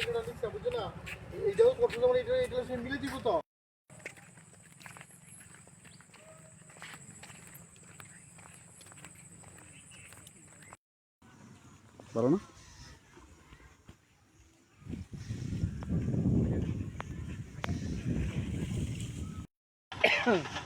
জানা দিচ্ছে বুঝছ না এইটাও করছ যেমন এটা এটা সে মিলে দিব তো। পারো না? কত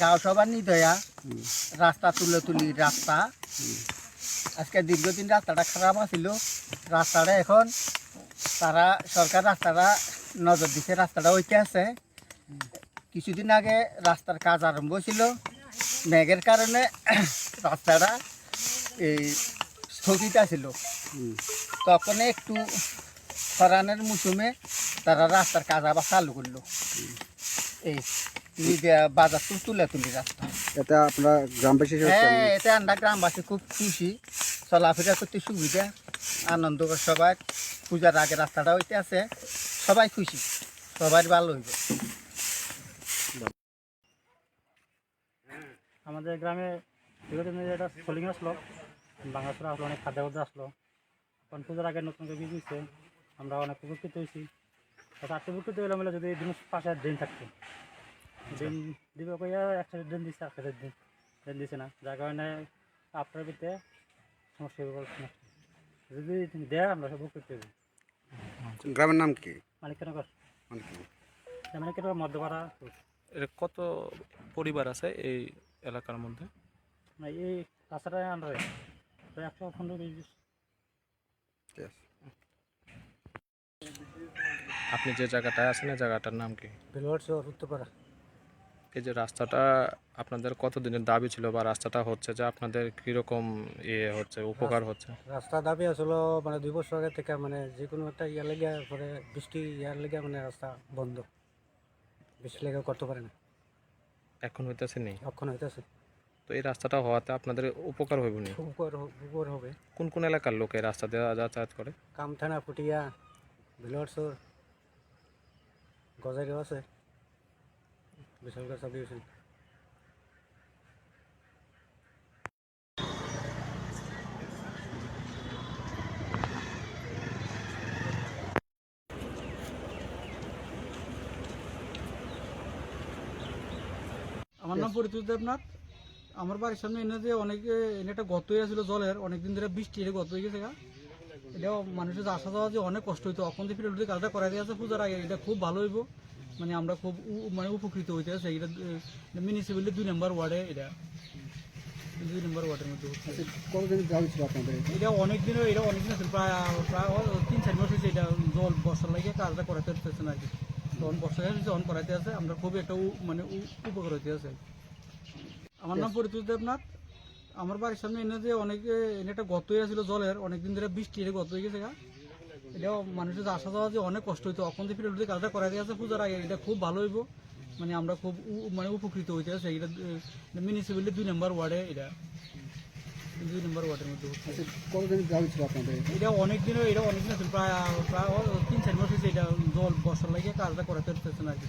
গাঁও সবার নিদয়া রাস্তা তুলে তুলি রাস্তা। আজকে দীর্ঘদিন রাস্তাটা খারাপ আছিল। রাস্তাটা এখন তারা সরকার রাস্তাটা নজর দিছে রাস্তাটা ওইতে আছে। কিছুদিন আগে রাস্তার কাজ আরম্ভ ছিল মেঘের কারণে রাস্তাটা এই স্থগিত আছিল। তখন একটু ফরানের মৌসুমে তারা রাস্তার কাজ আবার চালু করল। এই বাজার তো তুলে তুলি রাস্তা। এটা আপনারা গ্রামবাসী হ্যাঁ? এতে আমরা গ্রামবাসী খুব খুশি। চলাফেরা করতে সুবিধা আনন্দ করে সবাই। পূজার আগে রাস্তাটা হইতে আছে সবাই খুশি সবাই ভালো হইবে। আমাদের গ্রামে একটা সোলিং আসলো বাংলাদেশের আসলো অনেক খাদ্য আসলো। কারণ পুজোর আগে নতুন করে বীজ হয়েছে আমরা অনেক উপকৃত হয়েছি। আর্থিক উপকৃত হলে মিলে যদি দিন পাশে ড্রেন থাকতো। ড্রেন দিবে কইয়া একসাথে ড্রেন দিচ্ছে একসাথে ড্রেন ড্রেন দিচ্ছে না। যার কারণে আপনার ভিতরে সমস্যা সমস্যা যদি দেয় আমরা সব উপকৃত হব গ্রামের নাম কি? মালিক কেন কর মানে? মানে মধ্যপাড়া। এর কত পরিবার আছে এই এলাকার মধ্যে? মানে এই রাস্তাটা আন্ডারে একশো পনেরো আপনি যে জায়গাটায় আছেন এই জায়গাটার নাম কি? বেলোয়ার শহর উত্তরপাড়া। এই যে রাস্তাটা আপনাদের কত দিনের দাবি ছিল বা রাস্তাটা হচ্ছে যে আপনাদের কীরকম ইয়ে হচ্ছে উপকার হচ্ছে? রাস্তা দাবি আসলো মানে দুই বছর আগে থেকে মানে যে কোনো একটা ইয়া লেগে পরে বৃষ্টি ইয়ার লেগে মানে রাস্তা বন্ধ। বৃষ্টি লেগে করতে পারে না। এখন হইতেছে নেই এখন হইতেছে। তো এই রাস্তাটা হওয়াতে আপনাদের উপকার হইব নি উপর হ- উপর হবে। কোন কোন এলাকার লোক এই রাস্তা দিয়ে যাতায়াত করে? কামথানা ফুটিয়া বেলোয়ার শহর গজাইরেও আছে। Bishalgarh subdivision. আমার নাম পরিতোষ দেবনাথ। আমার বাড়ির সামনে এনে যে অনেকে এনে একটা গত হয়ে ছিল জলের অনেকদিন ধরে বৃষ্টি এটা গত হয়ে গেছে গা। এটাও মানুষের যে আসা যাওয়া যে অনেক কষ্ট হইতো। এখন যে ফিরে কাজটা করাই দিয়ে আছে পূজার আগে এটা খুব ভালো হইব। মানে আমরা খুব মানে উপকৃত হইতে আছে। এটা মিউনিসিপ্যালিটি দুই নম্বর ওয়ার্ডে এটা। দুই নম্বর ওয়ার্ডের মধ্যে। আচ্ছা, কতদিন দাবি ছিল আপনাদের? এটা অনেক দিন এটা অনেক দিন আছে প্রায় প্রায় তিন চার মাস হয়েছে এটা জল বর্ষার লাগে কাজটা করাতে পারতেছে না আর কি। তখন বর্ষা যখন করাইতে আছে। আমরা খুব একটা মানে উপকার হইতে আছে। আমার নাম পরিতোষ দেবনাথ। আমার বাড়ির সামনে এনে যে অনেকে এনে একটা গত হয়ে ছিল জলের অনেকদিন ধরে বৃষ্টি এটা গত হয়ে গেছে গা। এটাও মানুষের যে আসা যাওয়া যে অনেক কষ্ট হইতো। এখন যে ফিরে কাজটা করাই দিয়ে আছে পূজার আগে এটা খুব ভালো হইব। মানে আমরা খুব মানে উপকৃত হইতে আছে। এটা মিউনিসিপ্যালিটি দুই নম্বর ওয়ার্ডে এটা। দুই নম্বর ওয়ার্ডের মধ্যে কতদিন ছিল আপনাদের? এটা অনেক দিন এটা অনেক দিন প্রায় প্রায় তিন চার মাস হয়েছে এটা জল বর্ষার লাগে কাজটা করাতে পারতেছে না আর কি।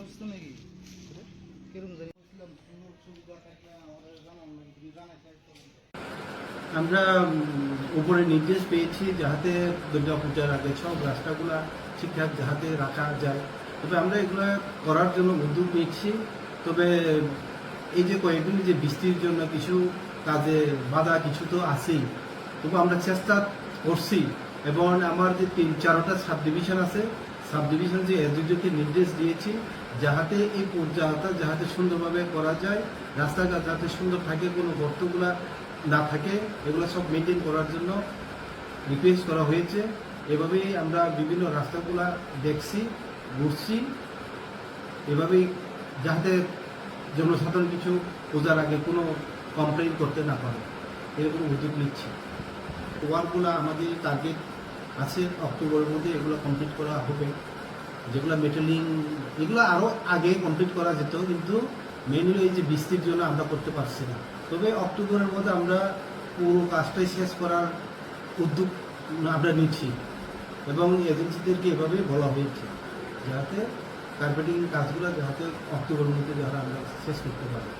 অসুস্থ নাকি? কীরকম জানি? আমরা উপরে নির্দেশ পেয়েছি যাহাতে দুর্গা পূজার আগে সব রাস্তাগুলা ঠিকঠাক যাহাতে রাখা যায়। তবে আমরা এগুলো করার জন্য উদ্যোগ নিচ্ছি। তবে এই যে কয়েকদিন যে বৃষ্টির জন্য কিছু কাজে বাধা কিছু তো আছেই। তবু আমরা চেষ্টা করছি। এবং আমার যে তিন চারটা সাব ডিভিশন আছে সাব ডিভিশন যে এসডিওকে নির্দেশ দিয়েছি, যাহাতে এই পূজাটা যাহাতে সুন্দরভাবে করা যায়, রাস্তাঘাট যাতে সুন্দর থাকে, কোনো গর্তগুলা না থাকে, এগুলো সব মেনটেন করার জন্য রিকোয়েস্ট করা হয়েছে। এভাবেই আমরা বিভিন্ন রাস্তাগুলা দেখছি, ঘুরছি। এভাবেই যাহাতে জনসাধারণ কিছু পূজার আগে কোনো কমপ্লেন করতে না পারে, এরকম উদ্যোগ নিচ্ছি। ওয়ার্কগুলো আমাদের টার্গেট আছে অক্টোবরের মধ্যে এগুলো কমপ্লিট করা হবে। যেগুলো মেটেলিং এগুলো আরও আগে কমপ্লিট করা যেত, কিন্তু মেনলি এই যে বৃষ্টির জন্য আমরা করতে পারছি না। তবে অক্টোবরের মধ্যে আমরা পুরো কাজটাই শেষ করার উদ্যোগ আমরা নিচ্ছি এবং এজেন্সিদেরকে এভাবে বলা হয়েছে যাতে কার্পেটিং কাজগুলো যাতে অক্টোবরের মধ্যে যারা আমরা শেষ করতে পারি।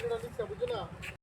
생각이